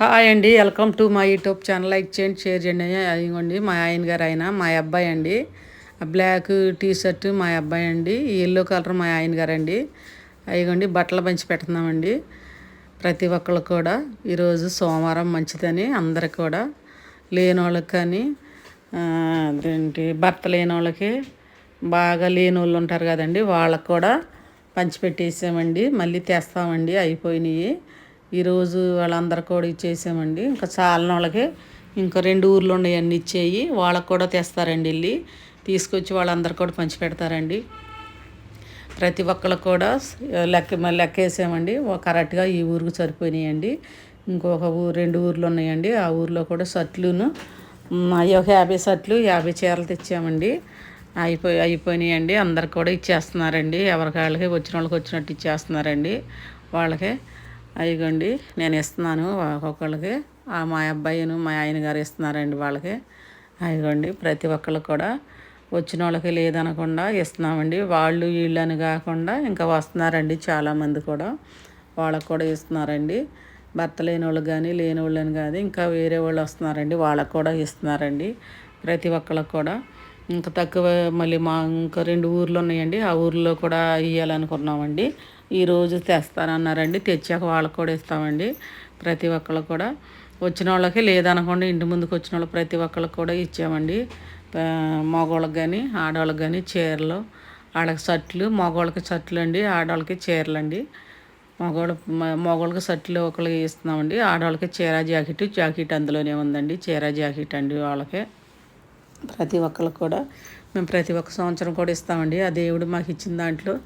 Hi అండి welcome to మా YouTube channel. Like చేయండి షేర్ చేయండి. అయ్యండి మా ఆయన గారు ఆయన మా అబ్బాయి అండి. బ్లాక్ టీ షర్ట్ మా అబ్బాయి అండి. ఎల్లో కలర్ మా ఆయన గారు అండి. అయ్యండి బట్టలు పంచి పెడుతున్నామండి. ప్రతి ఒక్కళ్ళు కూడా. ఈరోజు సోమవారం మంచిదని అందరికి కూడా. లేని వాళ్ళకి కానీ అదేంటి భర్త లేని వాళ్ళకి బాగా లేని వాళ్ళు ఉంటారు కదండి. వాళ్ళకి కూడా పంచిపెట్టేసామండి మళ్ళీ తెస్తామండి. అయిపోయినాయి. ఈరోజు వాళ్ళందరూ కూడా ఇచ్చేసామండి. ఇంకా చాలా వాళ్ళకి ఇంకా రెండు ఊర్లు ఉన్నాయన్నీ ఇచ్చేయి. వాళ్ళకి కూడా తెస్తారండి వెళ్ళి తీసుకొచ్చి వాళ్ళందరు కూడా పంచిపెడతారండి. ప్రతి ఒక్కరికి కూడా లెక్క లెక్కేసామండి. లెక్క వేసామండి కరెక్ట్గా ఈ ఊరికి సరిపోయినాయండి. ఇంకొక ఊరు రెండు ఊర్లు ఉన్నాయండి. ఆ ఊర్లో కూడా షర్ట్లును అవి ఒక యాభై షర్ట్లు యాభై చీరలు తెచ్చామండి. అయిపోయి అయిపోయినాయండి. అందరికి కూడా ఇచ్చేస్తున్నారండి. ఎవరికి వాళ్ళకి వచ్చిన వాళ్ళకి వచ్చినట్టు ఇచ్చేస్తున్నారండి. వాళ్ళకి అయ్యండి నేను ఇస్తున్నాను ఒక్కొక్కళ్ళకి. ఆ మా అబ్బాయిను మా ఆయన గారు ఇస్తున్నారండి వాళ్ళకి. అయ్యండి ప్రతి ఒక్కళ్ళకి కూడా వచ్చిన వాళ్ళకి లేదనకుండా ఇస్తున్నామండి. వాళ్ళు వీళ్ళు అని కాకుండా ఇంకా వస్తున్నారండి చాలామంది కూడా. వాళ్ళకి కూడా ఇస్తున్నారండి. భర్త లేని వాళ్ళు కానీ లేని వాళ్ళని కానీ ఇంకా వేరే వాళ్ళు వస్తున్నారండి. వాళ్ళకి కూడా ఇస్తున్నారండి. ప్రతి ఒక్కళ్ళకి కూడా. ఇంకా తక్కువ మళ్ళీ మా ఇంకా రెండు ఊర్లు ఉన్నాయండి. ఆ ఊర్లో కూడా ఇవ్వాలనుకున్నామండి ఈరోజు తెస్తానన్నారండి. తెచ్చాక వాళ్ళకి కూడా ఇస్తామండి ప్రతి ఒక్కళ్ళు కూడా. వచ్చిన వాళ్ళకి లేదనకుండా ఇంటి ముందుకు వచ్చిన వాళ్ళు ప్రతి ఒక్కళ్ళకి కూడా ఇచ్చామండి. మగవాళ్ళకి కానీ ఆడవాళ్ళకి కానీ చీరలు వాళ్ళకి షర్ట్లు మగవాళ్ళకి షర్ట్లు అండి ఆడవాళ్ళకి చీరలు అండి మగవాళ్ళ మగవాళ్ళకి షర్ట్లు ఒకళ్ళకి ఇస్తున్నామండి ఆడవాళ్ళకి చీర జాకెట్ జాకెట్ అందులోనే ఉందండి చీర జాకెట్ అండి వాళ్ళకి. ప్రతి ఒక్కరికి కూడా మేము ప్రతి ఒక్క సంవత్సరం కూడా ఇస్తామండి. ఆ దేవుడు మాకు ఇచ్చిన దాంట్లో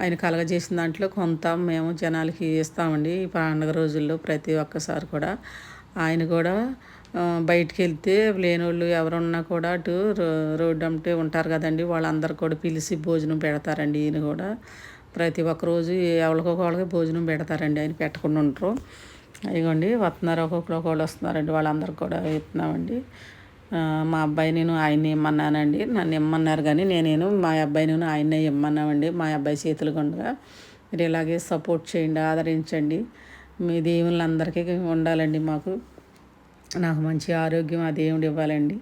ఆయన కలగజేసిన దాంట్లో కొంత మేము జనాలకి ఇస్తామండి. ఈ పండుగ రోజుల్లో ప్రతి ఒక్కసారి కూడా ఆయన కూడా బయటికి వెళ్తే లేనోళ్ళు ఎవరున్నా కూడా అటు రో- రోడ్డు అమ్మటే ఉంటారు కదండి. వాళ్ళందరూ కూడా పిలిచి భోజనం పెడతారండి ఈయన కూడా. ప్రతి ఒక్క రోజు ఎవరికొకళ్ళకి భోజనం పెడతారండి. ఆయన పెట్టకుండా ఉంటారు అయ్యండి వస్తున్నారు ఒక్కొక్కరు ఒకళ్ళు వస్తున్నారండి. వాళ్ళందరూ కూడా ఇస్తున్నామండి. మా అబ్బాయి నేను ఆయన్ని ఇమ్మన్నానండి. నన్ను ఇమ్మన్నారు కానీ నేనేను మా అబ్బాయి నేను ఆయన్నే ఇమ్మన్నామండి. మా అబ్బాయి చేతులు కొండగా మీరు ఇలాగే సపోర్ట్ చేయండి ఆదరించండి. మీ దేవుళ్ళందరికీ ఉండాలండి మాకు. నాకు మంచి ఆరోగ్యం ఆ దేవుడు ఇవ్వాలండి.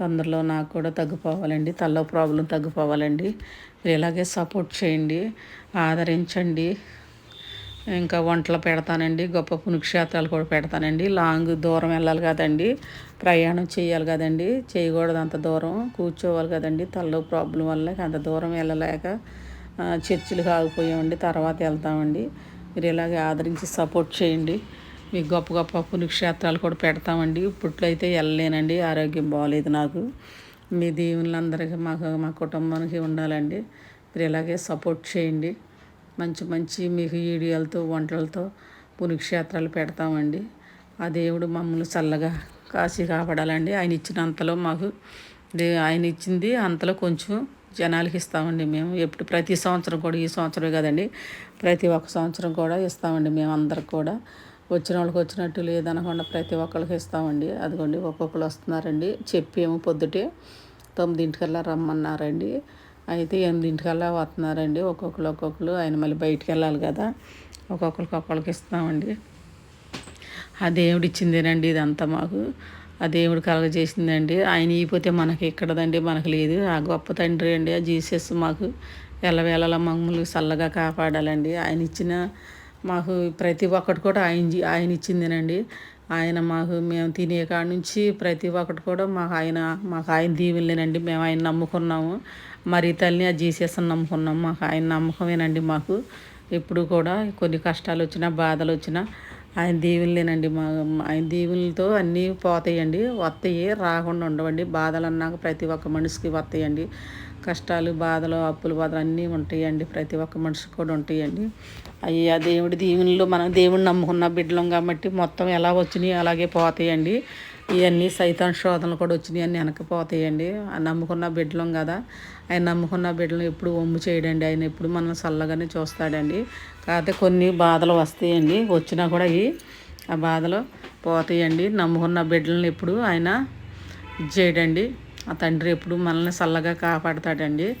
తొందరలో నాకు కూడా తగ్గిపోవాలండి. తల్లో ప్రాబ్లం తగ్గిపోవాలండి. మీరు ఇలాగే సపోర్ట్ చేయండి ఆదరించండి. ఇంకా వంటలు పెడతానండి గొప్ప పుణ్యక్షేత్రాలు కూడా పెడతానండి. లాంగ్ దూరం వెళ్ళాలి కదండి ప్రయాణం చేయాలి కదండి చేయకూడదు అంత దూరం కూర్చోవాలి కదండి. తలలో ప్రాబ్లం వల్ల అంత దూరం వెళ్ళలేక చర్చిలు చర్చిలకు ఆగిపోయామండి తర్వాత వెళ్తామండి. మీరు ఇలాగే ఆదరించి సపోర్ట్ చేయండి. మీకు గొప్ప గొప్ప పుణ్యక్షేత్రాలు కూడా పెడతామండి. ఇప్పట్లో అయితే వెళ్ళలేనండి ఆరోగ్యం బాగాలేదు నాకు. మీ దీవులందరికీ మాకు మా కుటుంబానికి ఉండాలండి. మీరు ఇలాగే సపోర్ట్ చేయండి. మంచి మంచి మీకు వీడియోలతో వంటలతో పుణ్యక్షేత్రాలు పెడతామండి. ఆ దేవుడు మమ్మల్ని చల్లగా కాశీ కాపాడాలండి. ఆయన ఇచ్చినంతలో మాకు దే- ఆయన ఇచ్చింది అంతలో కొంచెం జనాలకి ఇస్తామండి మేము. ఎప్పుడు ప్రతి సంవత్సరం కూడా ఈ సంవత్సరమే కదండి. ప్రతి ఒక్క సంవత్సరం కూడా ఇస్తామండి మేము అందరికి కూడా. వచ్చిన వాళ్ళకి వచ్చినట్టు లేదనకుండా ప్రతి ఒక్కరికి ఇస్తామండి. అదిగోండి ఒక్కొక్కరు వస్తున్నారండి. చెప్పేమో పొద్దుటే తొమ్మిదింటికల్లా రమ్మన్నారండి. అయితే ఎనిమిదింటికల్లా వస్తున్నారండి. ఒక్కొక్కరు ఒక్కొక్కరు ఆయన మళ్ళీ బయటికి వెళ్ళాలి కదా. ఒక్కొక్కరికి ఒక్కొక్కరికి ఇస్తామండి ఆ దేవుడు ఇచ్చిందేనండి ఇదంతా మాకు. ఆ దేవుడు కలగజేసిందండి. ఆయన ఇపోతే మనకి ఎక్కడదండి? మనకు లేదు. ఆ గొప్ప తండ్రి అండి. ఆ జీసస్ మాకు ఎల్లవేళలా మమ్మల్ని చల్లగా కాపాడాలండి. ఆయన ఇచ్చిన మాకు ప్రతి ఒక్కటి కూడా ఆయన జీ- ఆయన ఇచ్చిందేనండి. ఆయన మాకు మేము తినే కాడ నుంచి ప్రతి ఒక్కటి కూడా మాకు ఆయన మాకు ఆయన దీవులేనండి మేము ఆయన నమ్ముకున్నాము. మరి తల్లిని ఆ జీసస్ నమ్ముకున్నాము. మాకు ఆయన నమ్మకమేనండి మాకు. ఎప్పుడు కూడా కొన్ని కష్టాలు వచ్చినా బాధలు వచ్చినా ఆయన దీవెనలేనండి మా ఆయన దీవెనలతో అన్నీ పోతాయండి. వస్తాయి రాకుండా ఉండవండి. బాధలు అన్నాక ప్రతి ఒక్క మనిషికి వస్తాయండి. కష్టాలు బాధలు అప్పులు బాధలు అన్నీ ఉంటాయండి. ప్రతి ఒక్క మనిషికి కూడా ఉంటాయండి. అవి ఆ దేవుడి దీవుల్లో మనం దేవుడిని నమ్ముకున్న బిడ్డలం కాబట్టి మొత్తం ఎలా వచ్చినాయి అలాగే పోతాయండి. ఇవన్నీ సైతాన్ శోధనలు కూడా వచ్చినాయి అన్నీ వెనకపోతాయండి. నమ్ముకున్న బిడ్డలం కదా. ఆయన నమ్ముకున్న బిడ్డలను ఎప్పుడు ఒమ్ము చేయడండి. ఆయన ఎప్పుడు మనం చల్లగానే చూస్తాడండి. కాకపోతే కొన్ని బాధలు వస్తాయండి. వచ్చినా కూడా ఈ ఆ బాధలు పోతాయండి. నమ్ముకున్న బిడ్డలను ఎప్పుడు ఆయన చేయడండి. ఆ తండ్రి ఎప్పుడు మనల్ని చల్లగా కాపాడతాడండి.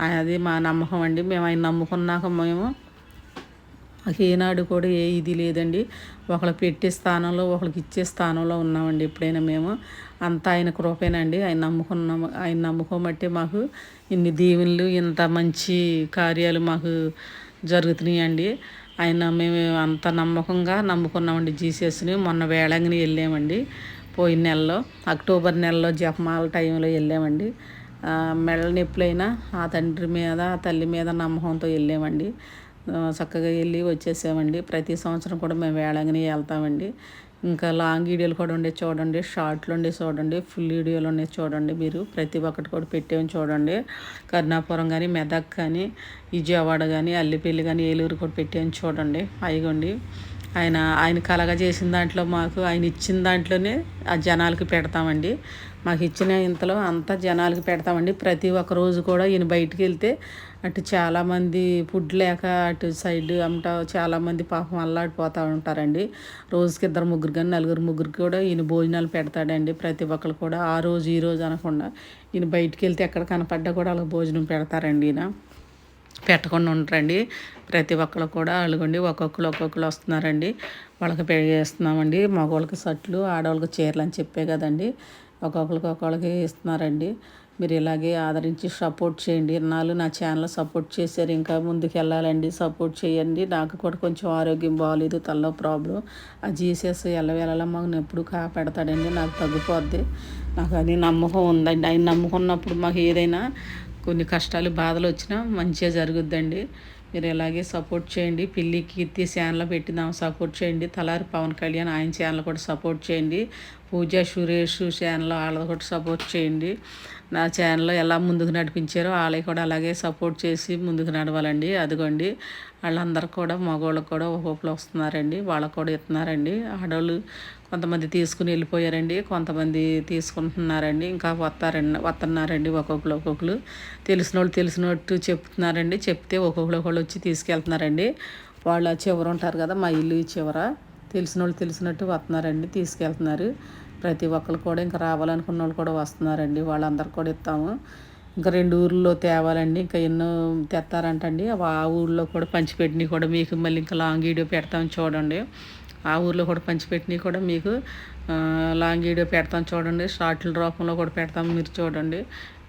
అది మా నమ్మకం అండి. మేము ఆయన నమ్ముకున్నాక మేము మాకు ఏనాడు కూడా ఏ ఇది లేదండి. ఒకళ్ళకి పెట్టే స్థానంలో ఒకళ్ళకి ఇచ్చే స్థానంలో ఉన్నామండి ఎప్పుడైనా మేము. అంతా ఆయన కృపేనండి. ఆయన నమ్ముకున్నాము ఆయన నమ్ముకోమట్టి మాకు ఇన్ని దీవెనలు ఇంత మంచి కార్యాలు మాకు జరుగుతున్నాయండి. ఆయన మేము అంత నమ్మకంగా నమ్ముకున్నామండి జీసస్ని. మొన్న వేళంగిని వెళ్ళామండి. పోయిన నెలలో అక్టోబర్ నెలలో జపమాల టైంలో వెళ్ళామండి. మెడల నొప్పులైనా ఆ తండ్రి మీద తల్లి మీద నమ్మకంతో వెళ్ళామండి. చక్కగా వెళ్ళి వచ్చేసామండి. ప్రతి సంవత్సరం కూడా మేము వేళంగిని వెళ్తామండి. ఇంకా లాంగ్ వీడియోలు కూడా ఉండే చూడండి షార్ట్లు ఉండే చూడండి ఫుల్ వీడియోలు ఉండే చూడండి. మీరు ప్రతి ఒక్కటి కూడా పెట్టేమని చూడండి. కర్ణాపురం కానీ మెదక్ కానీ విజయవాడ కానీ అల్లిపల్లి కానీ ఏలూరు కూడా పెట్టేమని చూడండి. అయిగోండి ఆయన ఆయన కలగ చేసిన దాంట్లో మాకు ఆయన ఇచ్చిన దాంట్లోనే ఆ జనాలకి పెడతామండి. మాకు ఇచ్చిన ఇంతలో అంతా జనాలకి పెడతామండి. ప్రతి ఒక్క రోజు కూడా ఈయన బయటికి వెళ్తే అటు చాలామంది ఫుడ్ లేక అటు సైడ్ అమ్మట చాలామంది పాపం అల్లాడిపోతూ ఉంటారండి. రోజుకి ఇద్దరు ముగ్గురు కానీ నలుగురు ముగ్గురికి కూడా ఈయన భోజనాలు పెడతాడండి ప్రతి ఒక్కరు కూడా. ఆ రోజు ఈ రోజు అనకుండా ఈయన బయటికి వెళ్తే ఎక్కడ కనపడ్డా కూడా వాళ్ళకి భోజనం పెడతారండి ఈయన. పెట్టకుండా ఉంటారండి. ప్రతి ఒక్కరు కూడా అలుగండి. ఒక్కొక్కరు ఒక్కొక్కరు వస్తున్నారండి. వాళ్ళకి పెరిగేస్తున్నామండి మగవాళ్ళకి సట్లు ఆడవాళ్ళకి చీరలు అని చెప్పే కదండి. ఒక్కొక్కరికి ఒక్కొక్కరికి ఇస్తున్నారండి. మీరు ఇలాగే ఆదరించి సపోర్ట్ చేయండి. ఇన్నాళ్ళు నా ఛానల్ సపోర్ట్ చేశారు. ఇంకా ముందుకు వెళ్ళాలండి సపోర్ట్ చేయండి. నాకు కూడా కొంచెం ఆరోగ్యం బాగాలేదు తల్లో ప్రాబ్లం. ఆ జీసస్ ఎల్లవేళలా మాకు ఎప్పుడు కాపాడతాడండి. నాకు తగ్గిపోద్ది. నాకు అది నమ్మకం ఉందండి. ఆయన నమ్ముకున్నప్పుడు మాకు ఏదైనా కొన్ని కష్టాలు బాధలు వచ్చినా మంచిగా జరుగుద్దండి. మీరు ఇలాగే సపోర్ట్ చేయండి. పిల్లి కీర్తి ఛానల్ పెట్టినాం సపోర్ట్ చేయండి. తలారి పవన్ కళ్యాణ్ ఆయన ఛానల్ కూడా సపోర్ట్ చేయండి. పూజ సురేష్ ఛానల్ వాళ్ళది కూడా సపోర్ట్ చేయండి. నా ఛానల్లో ఎలా ముందుకు నడిపించారో వాళ్ళకి కూడా అలాగే సపోర్ట్ చేసి ముందుకు నడవాలండి. అదిగోండి వాళ్ళందరూ కూడా మగవాళ్ళకు కూడా ఒక్కొక్కరు వస్తున్నారండి. వాళ్ళకు కూడా ఇస్తున్నారండి. ఆడవాళ్ళు కొంతమంది తీసుకుని వెళ్ళిపోయారండి కొంతమంది తీసుకుంటున్నారండి ఇంకా వస్తారండి వస్తున్నారండి ఒక్కొక్కరు ఒక్కొక్కరు. తెలిసిన వాళ్ళు తెలిసినట్టు చెప్తున్నారండి చెప్తే ఒక్కొక్కరు ఒకళ్ళు వచ్చి తీసుకెళ్తున్నారండి. వాళ్ళ చివర ఉంటారు కదా మా ఇల్లు చివర. తెలిసిన వాళ్ళు తెలిసినట్టు వస్తున్నారండి తీసుకెళ్తున్నారు. ప్రతి ఒక్కరు కూడా ఇంకా రావాలనుకున్న వాళ్ళు కూడా వస్తున్నారండి వాళ్ళందరూ కూడా ఇస్తాము. ఇంకా రెండు ఊర్లో తేవాలండి ఇంకా ఎన్నో తెస్తారంటండి ఆ ఊళ్ళో కూడా పంచిపెట్టినవి కూడా మీకు మళ్ళీ ఇంకా లాంగ్ వీడియో పెడతాం చూడండి. ఆ ఊర్లో కూడా పంచిపెట్టినవి కూడా మీకు లాంగ్ వీడియో పెడతాం చూడండి షార్ట్ల రూపంలో కూడా పెడతాం మీరు చూడండి.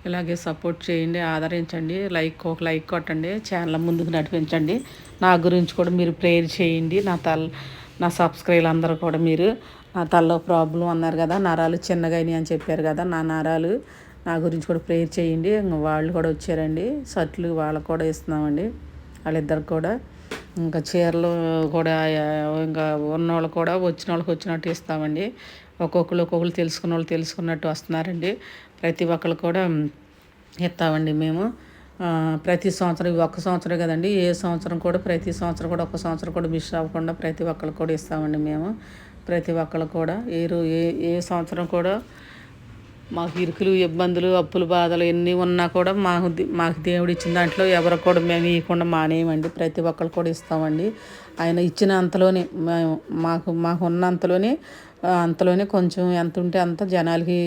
ఇలాగే సపోర్ట్ చేయండి ఆదరించండి లైక్ ఒక లైక్ కొట్టండి ఛానల్ ముందుకు నడిపించండి. నా గురించి కూడా మీరు ప్రేయర్ చేయండి నా తల నా సబ్స్క్రైబ్ అందరూ కూడా మీరు నా తలలో ప్రాబ్లం అన్నారు కదా నరాలు చిన్నగా అని చెప్పారు కదా నా నరాలు నా గురించి కూడా ప్రేయర్ చేయండి. వాళ్ళు కూడా వచ్చారండి షర్ట్లు వాళ్ళకు కూడా ఇస్తున్నామండి వాళ్ళిద్దరికి కూడా. ఇంకా చీరలు కూడా ఇంకా ఉన్నవాళ్ళు కూడా వచ్చిన వాళ్ళకి వచ్చినట్టు ఇస్తామండి. ఒక్కొక్కరు ఒక్కొక్కరు తెలుసుకున్న వాళ్ళు తెలుసుకున్నట్టు వస్తున్నారండి. ప్రతి ఒక్కరు కూడా ఇస్తామండి మేము. ప్రతి సంవత్సరం ఒక్క సంవత్సరం కదండి ఏ సంవత్సరం కూడా ప్రతి సంవత్సరం కూడా ఒక సంవత్సరం కూడా మిస్ అవ్వకుండా ప్రతి ఒక్కరు కూడా ఇస్తామండి మేము. ప్రతి ఒక్కరు కూడా ఏ ఏ ఏ సంవత్సరం కూడా మాకు ఇరుకులు ఇబ్బందులు అప్పులు బాధలు ఎన్ని ఉన్నా కూడా మాకు మాకు దేవుడు ఇచ్చిన దాంట్లో ఎవరికి కూడా మేము ఇవ్వకుండా మానేయమండి. ప్రతి ఒక్కరు కూడా ఇస్తామండి. ఆయన ఇచ్చిన అంతలోనే మేము మాకు మాకు ఉన్న అంతలోనే అంతలోనే కొంచెం ఎంత ఉంటే అంత జనాలకి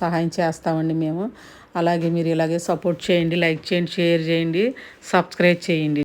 సహాయం చేస్తామండి మేము. అలాగే మీరు ఇలాగే సపోర్ట్ చేయండి లైక్ చేయండి షేర్ చేయండి సబ్స్క్రైబ్ చేయండి.